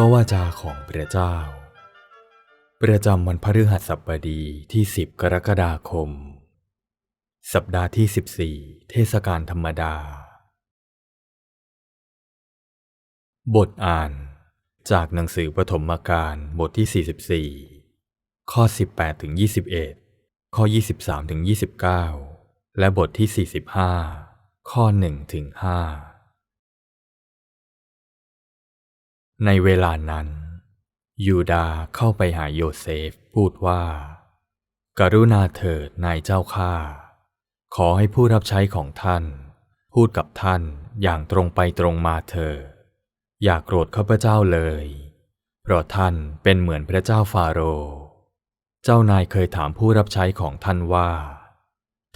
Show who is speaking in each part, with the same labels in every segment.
Speaker 1: พระวาจาของพระเจ้า ประจำวันพฤหัสบดีที่ 10 กรกฎาคม สัปดาห์ที่ 14 เทศกาลธรรมดา บทอ่านจากหนังสือปฐมกาลบทที่ 44 ข้อ 18ถึง21 ข้อ 23ถึง29 และบทที่ 45 ข้อ1ถึง5 ในเวลานั้น ยูดาเข้าไปหาโยเซฟพูดว่า กรุณาเถิดนายเจ้าข้าขอให้ผู้รับใช้ของท่าน พูดกับท่านอย่างตรงไปตรงมาเถิดอย่ากโกรธข้าพเจ้าเลย เพราะท่านเป็นเหมือนพระเจ้าฟาโรห์เจ้านายเคยถามผู้รับใช้ของท่านว่า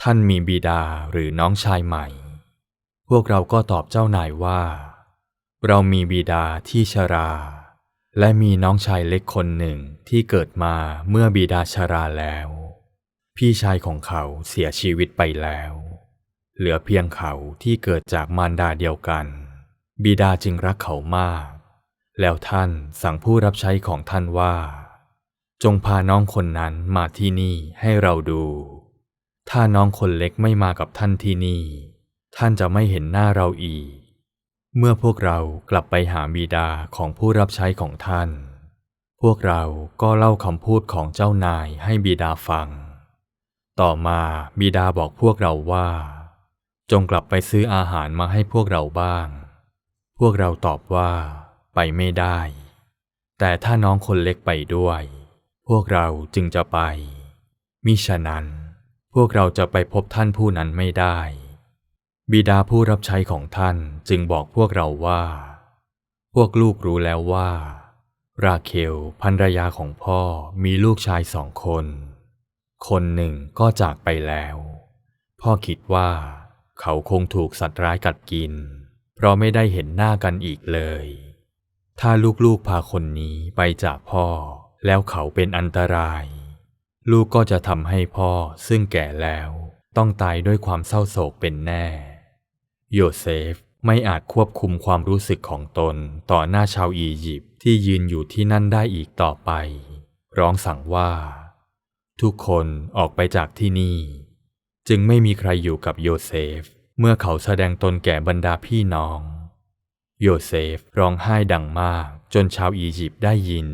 Speaker 1: ท่านมีบิดาหรือน้องชายใหม่ พวกเราก็ตอบเจ้านายว่า เรามีบิดาที่ชรา และมีน้องชายเล็กคนหนึ่งที่เกิดมาเมื่อบิดาชราแล้ว พี่ชายของเขาเสียชีวิตไปแล้ว เหลือเพียงเขาที่เกิดจากมารดาเดียวกัน บิดาจึงรักเขามาก แล้วท่านสั่งผู้รับใช้ของท่านว่า จงพาน้องคนนั้นมาที่นี่ให้เราดู ถ้าน้องคนเล็กไม่มากับท่านที่นี่ ท่านจะไม่เห็นหน้าเราอีก เมื่อพวกเรากลับไปหาบิดาของผู้รับใช้ของท่าน พวกเราก็เล่าคำพูดของเจ้านายให้บิดาฟัง ต่อมาบิดาบอกพวกเราว่า จงกลับไปซื้ออาหารมาให้พวกเราบ้าง พวกเราตอบว่า ไปไม่ได้ แต่ถ้าน้องคนเล็กไปด้วย พวกเราจึงจะไป มิฉะนั้น พวกเราจะไปพบท่านผู้นั้นไม่ได้ บิดาผู้รับใช้ของท่านจึงบอกพวกเราว่า พวกลูกรู้แล้วว่า ราเคลภรรยาของพ่อมีลูกชายสองคน คนหนึ่งก็จากไปแล้ว พ่อคิดว่า เขาคงถูกสัตว์ร้ายกัดกิน เพราะไม่ได้เห็นหน้ากันอีกเลย ถ้าลูกๆพาคนนี้ไปจากพ่อ แล้วเขาเป็นอันตราย ลูกก็จะทำให้พ่อซึ่งแก่แล้ว ต้องตายด้วยความเศร้าโศกเป็นแน่ โยเซฟไม่อาจควบคุมความรู้สึกของตนต่อหน้าชาวอียิปต์ที่ยืนอยู่ที่นั่นได้อีกต่อไป ร้องสั่งว่า ทุกคนออกไปจากที่นี่ จึงไม่มีใครอยู่กับโยเซฟ เมื่อเขาแสดงตนแก่บรรดาพี่น้อง โยเซฟร้องไห้ดังมากจนชาวอียิปต์ได้ยิน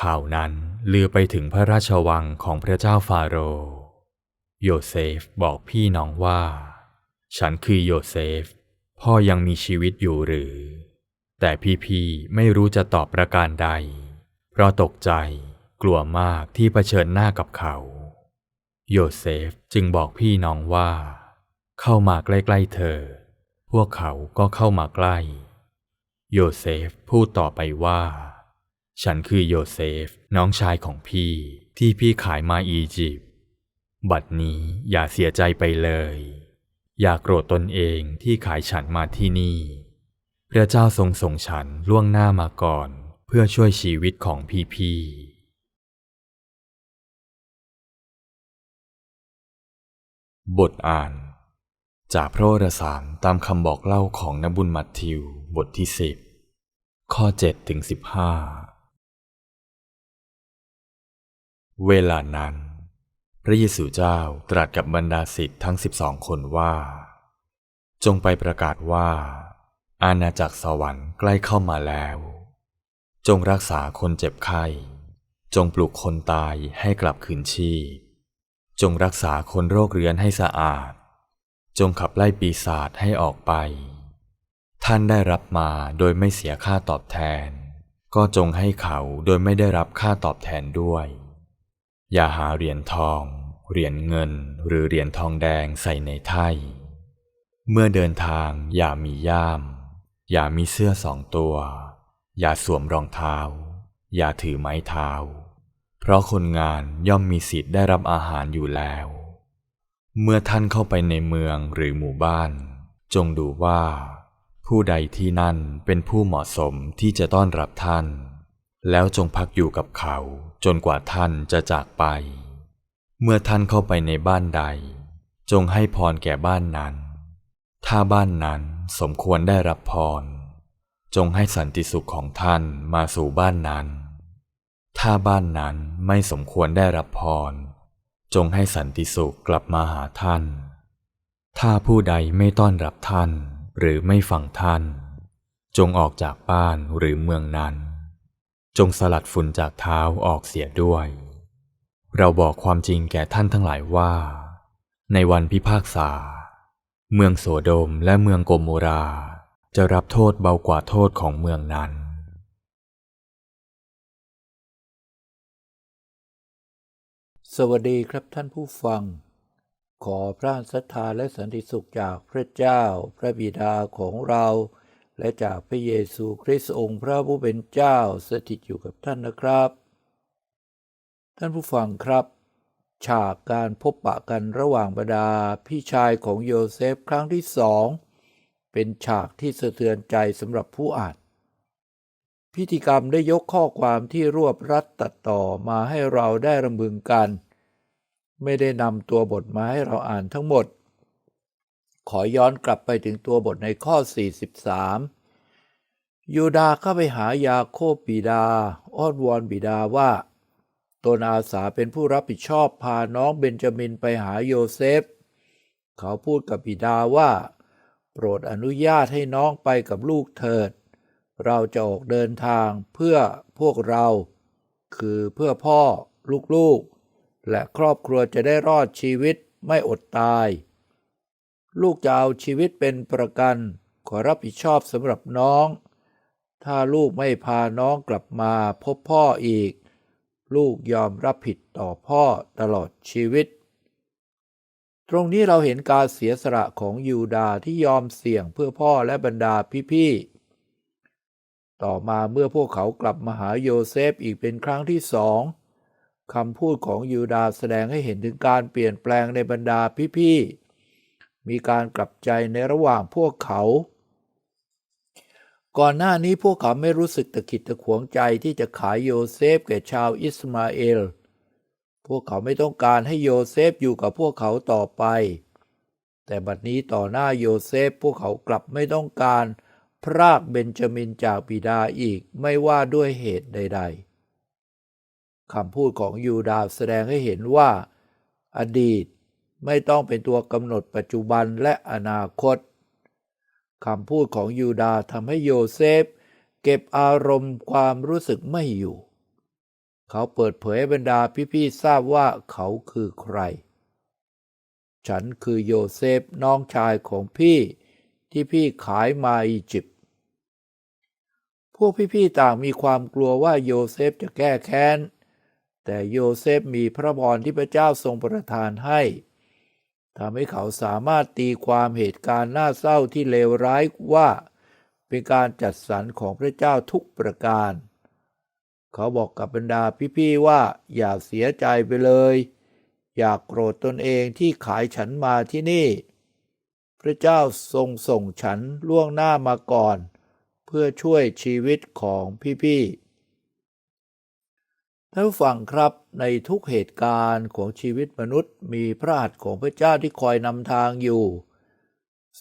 Speaker 1: ข่าวนั้นลือไปถึงพระราชวังของพระเจ้าฟาโรห์โยเซฟบอกพี่น้องว่า ฉันคือโยเซฟ พ่อยังมีชีวิตอยู่หรือ แต่พี่ๆไม่รู้จะตอบประการใด เพราะตกใจกลัวมากที่เผชิญหน้ากับเขา โยเซฟจึงบอกพี่น้องว่า เข้ามาใกล้ๆเธอ พวกเขาก็เข้ามาใกล้ โยเซฟพูดต่อไปว่า ฉันคือโยเซฟน้องชายของพี่ที่พี่ขายมาอียิปต์บัดนี้อย่าเสียใจไปเลย อย่าโกรธตนเองที่ขายฉันมาที่นี่ พระเจ้าทรงส่งฉันล่วงหน้ามาก่อน เพื่อช่วยชีวิตของพี่ๆบทอ่าน จากพระวรสารตามคำบอกเล่าของนบุญมัทธิวบทที่สิบข้อ7ถึง15เวลานั้น พระเยซูเจ้าตรัสกับบรรดาศิษย์ทั้งสิบสองคนว่า จงไปประกาศว่า อาณาจักรสวรรค์ใกล้เข้ามาแล้ว จงรักษาคนเจ็บไข้ จงปลุกคนตายให้กลับคืนชีพ จงรักษาคนโรคเรื้อนให้สะอาด จงขับไล่ปีศาจให้ออกไป ท่านได้รับมาโดยไม่เสียค่าตอบแทน ก็จงให้เขาโดยไม่ได้รับค่าตอบแทนด้วย อย่าหาเหรียญทอง เหรียญเงิน หรือเหรียญทองแดงใส่ในไถ่เมื่อเดินทางอย่ามีย่าม อย่ามีเสื้อสองตัว อย่าสวมรองเท้า อย่าถือไม้เท้า เพราะคนงานย่อมมีสิทธิ์ได้รับอาหารอยู่แล้ว เมื่อท่านเข้าไปในเมืองหรือหมู่บ้าน จงดูว่า ผู้ใดที่นั่นเป็นผู้เหมาะสมที่จะต้อนรับท่าน แล้วจงพักอยู่กับเขาจนกว่าท่านจะจากไป เมื่อท่านเข้าไปในบ้านใด จงให้พรแก่บ้านนั้น ถ้าบ้านนั้นสมควรได้รับพร จงให้สันติสุขของท่านมาสู่บ้านนั้น ถ้าบ้านนั้นไม่สมควรได้รับพร จงให้สันติสุขกลับมาหาท่าน ถ้าผู้ใดไม่ต้อนรับท่านหรือไม่ฟังท่าน จงออกจากบ้านหรือเมืองนั้น จงสลัดฝุ่นจากเท้าออกเสียด้วย เราบอกความจริงแก่ท่านทั้งหลายว่า ในวันพิพากษา เมืองโสโดมและเมืองโกโมรา จะรับโทษเบากว่าโทษของเมืองนั้น
Speaker 2: สวัสดีครับท่านผู้ฟัง ขอพระศรัทธาและสันติสุขจากพระเจ้าพระบิดาของเรา และจากพระเยซูคริสต์องค์พระผู้เป็นเจ้าสถิตอยู่กับท่านนะครับ ท่านผู้ฟังครับ ฉากการพบปะกันระหว่างบรรดาพี่ชายของโยเซฟครั้งที่สองเป็นฉากที่สะเทือนใจสำหรับผู้อ่าน พิธีกรรมได้ยกข้อความที่รวบรัดตัดต่อมาให้เราได้รำบึงกัน ไม่ได้นำตัวบทมาให้เราอ่านทั้งหมด ขอย้อนกลับไปถึงตัวบทในข้อ 43 ยูดาเข้าไปหายาโคบบิดา อ้อนวอนบิดาว่า ตนอาสาเป็นผู้รับผิดชอบพาน้องเบนจามินไปหาโยเซฟ เขาพูดกับบิดาว่า โปรดอนุญาตให้น้องไปกับลูกเถิด เราจะออกเดินทางเพื่อพวกเรา คือเพื่อพ่อลูกๆ และครอบครัวจะได้รอดชีวิตไม่อดตาย ลูกจะเอาชีวิตเป็นประกัน ขอรับผิดชอบสำหรับน้อง ถ้าลูกไม่พาน้องกลับมาพบพ่ออีก ลูกยอมรับผิดต่อพ่อตลอดชีวิต ตรงนี้เราเห็นการเสียสละของยูดาห์ที่ยอมเสี่ยงเพื่อพ่อและบรรดาพี่ๆ ต่อมาเมื่อพวกเขากลับมาหาโยเซฟอีกเป็นครั้งที่สองคำพูดของยูดาห์แสดงให้เห็นถึงการเปลี่ยนแปลงในบรรดาพี่ๆ มีการกลับใจในระหว่างพวกเขา ก่อนหน้านี้พวกเขาไม่รู้สึกตะขิดตะขวงใจที่จะขายโยเซฟแก่ชาวอิสมาเอล พวกเขาไม่ต้องการให้โยเซฟอยู่กับพวกเขาต่อไป แต่บัดนี้ต่อหน้าโยเซฟพวกเขากลับไม่ต้องการ พรากเบนจามินจากบิดาอีกไม่ว่าด้วยเหตุใด ๆคำพูดของยูดาห์แสดงให้เห็นว่า อดีต ไม่ต้องเป็นตัวกำหนดปัจจุบันและอนาคตคำพูดของยูดาทำให้โยเซฟ เก็บอารมณ์ความรู้สึกไม่อยู่ เขาเปิดเผยบรรดาพี่ๆทราบว่าเขาคือใคร ฉันคือโยเซฟน้องชายของพี่ที่พี่ขายมาอียิปต์พวกพี่ๆต่างมีความกลัวว่าโยเซฟจะแก้แค้น แต่โยเซฟมีพระพรที่พระเจ้าทรงประทานให้ ทำให้เขาสามารถตีความเหตุการณ์น่าเศร้าที่เลวร้ายว่า เป็นการจัดสรรของพระเจ้าทุกประการ เขาบอกกับบรรดาพี่ๆว่าอย่าเสียใจไปเลย อย่ากโกรธตนเองที่ขายฉันมาที่นี่ พระเจ้าทรงส่งฉันล่วงหน้ามาก่อน เพื่อช่วยชีวิตของพี่ๆ ท่านผู้ฟังครับในทุกเหตุการณ์ของชีวิตมนุษย์ มีพระหัตถ์ของพระเจ้าที่คอยนำทางอยู่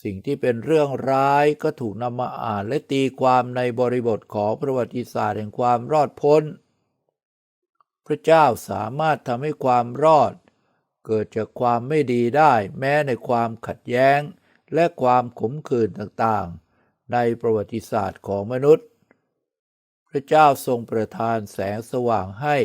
Speaker 2: สิ่งที่เป็นเรื่องร้ายก็ถูกนำมาอ่านและตีความในบริบทของประวัติศาสตร์แห่งความรอดพ้น พระเจ้าสามารถทำให้ความรอด เกิดจากความไม่ดีได้แม้ในความขัดแย้ง และความขมขื่นต่างๆ ในประวัติศาสตร์ของมนุษย์ ระเจ้าทรงประทานแสงสว่างให้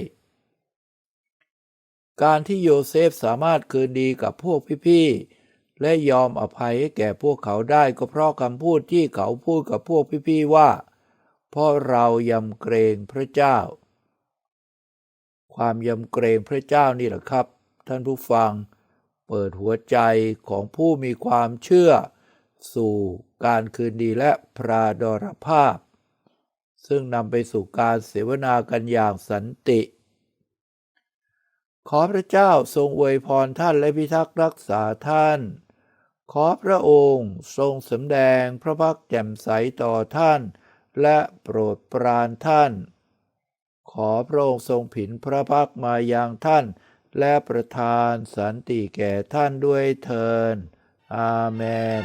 Speaker 2: การที่โยเซฟสามารถคืนดีกับพวกพี่ๆ และยอมอภัยให้แก่พวกเขาได้ก็เพราะคำพูดที่เขาพูดกับพวกพี่ๆ ว่า เพราะเรายำเกรงพระเจ้า ความยำเกรงพระเจ้านี่แหละครับ ท่านผู้ฟัง เปิดหัวใจของผู้มีความเชื่อ สู่การคืนดีและพราดรภาพ ซึ่งนำไปสู่การเสวนากันอย่างสันติ ขอพระเจ้าทรงอวยพรท่านและพิทักษ์รักษาท่าน ขอพระองค์ทรงสำแดงพระพักแจ่มใสต่อท่าน และโปรดปรานท่าน ขอพระองค์ทรงผินพระพักมาอยังท่าน และประทานสันติแก่ท่านด้วยเทินอาเมน